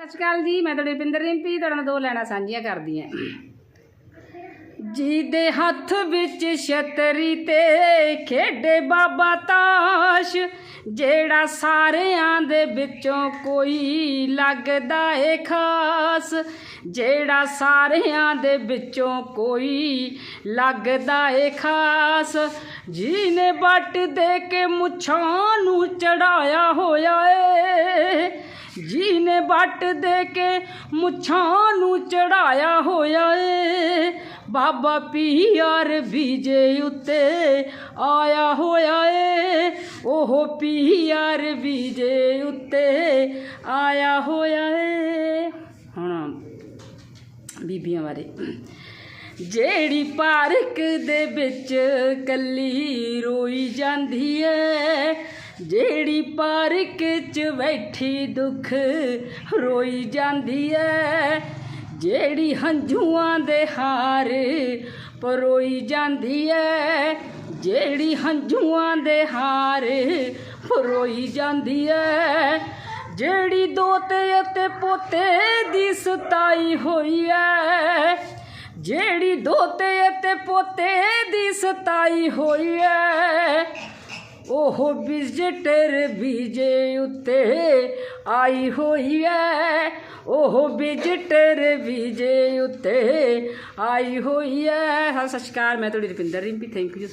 ਸਤਿ ਸ਼੍ਰੀ ਅਕਾਲ ਜੀ, ਮੈਂ ਤੁਹਾਡੀ ਪਿੰਦਰ ਰਿੰਪੀ, ਤੁਹਾਡੇ ਨਾਲ ਦੋ ਲੈਣਾ ਸਾਂਝੀਆਂ ਕਰਦੀ ਹਾਂ। ਜੀ ਦੇ ਹੱਥ ਵਿੱਚ ਛਤਰੀ ਤੇ ਖੇਡੇ ਬਾਬਾ ਤਾਸ਼, ਜਿਹੜਾ ਸਾਰਿਆਂ ਦੇ ਵਿੱਚੋਂ ਕੋਈ ਲੱਗਦਾ ਏ ਖਾਸ, ਜਿਹੜਾ ਸਾਰਿਆਂ ਦੇ ਵਿੱਚੋਂ ਕੋਈ ਲੱਗਦਾ ਏ ਖਾਸ ਜੀ ਨੇ ਵੱਟ ਦੇ ਕੇ ਮੁੱਛਾਂ ਨੂੰ ਚੜਾਇਆ ਹੋਇਆ ਏ ਜੀ ਵੱਟ ਦੇ ਕੇ ਮੁੱਛਾਂ ਨੂੰ ਚੜਾਇਆ ਹੋਇਆ ਏ। ਬਾਬਾ ਪੀਰ ਬੀਜੇ ਉੱਤੇ ਆਇਆ ਹੋਇਆ ਏ। ਉਹ ਪੀਰ ਬੀਜੇ ਉੱਤੇ ਆਇਆ ਹੋਇਆ ਏ। ਹੁਣ ਬੀਬੀਆਂ ਬਾਰੇ। ਜਿਹੜੀ ਪਾਰਕ ਦੇ ਵਿੱਚ ਕੱਲੀ ਰੋਈ ਜਾਂਦੀ ਏ ਜਿਹੜੀ ਪਾਰਕ 'ਚ ਬੈਠੀ ਦੁੱਖ ਰੋਈ ਜਾਂਦੀ ਏ ਜਿਹੜੀ ਹੰਝੂਆਂ ਦੇ ਹਾਰ ਪਰੋਈ ਜਾਂਦੀ ਏ ਜਿਹੜੀ ਹੰਝੂਆਂ ਦੇ ਹਾਰ ਪਰੋਈ ਜਾਂਦੀ ਏ ਜਿਹੜੀ ਦੋਤੇ ਅਤੇ ਪੋਤੇ ਦੀ ਸਤਾਈ ਹੋਈ ਐ। ਜਿਹੜੀ ਦੋਤੇ ਅਤੇ ਪੋਤੇ ਦੀ ਸਤਾਈ ਹੋਈ ਐ। ਉਹ ਵਿਜ਼ਟਰ ਬੀਜੇ ਉੱਤੇ ਆਈ ਹੋਈ ਐ। ਉਹ ਵਿਜ਼ਟਰ ਬੀਜੇ ਉੱਤੇ ਆਈ ਹੋਈ ਐ। ਸਤਿ ਸ਼੍ਰੀ ਅਕਾਲ, ਮੈਂ ਤੁਹਾਡੀ ਰੁਪਿੰਦਰ ਰਿੰਪੀ ਥੈਂਕ ਯੂ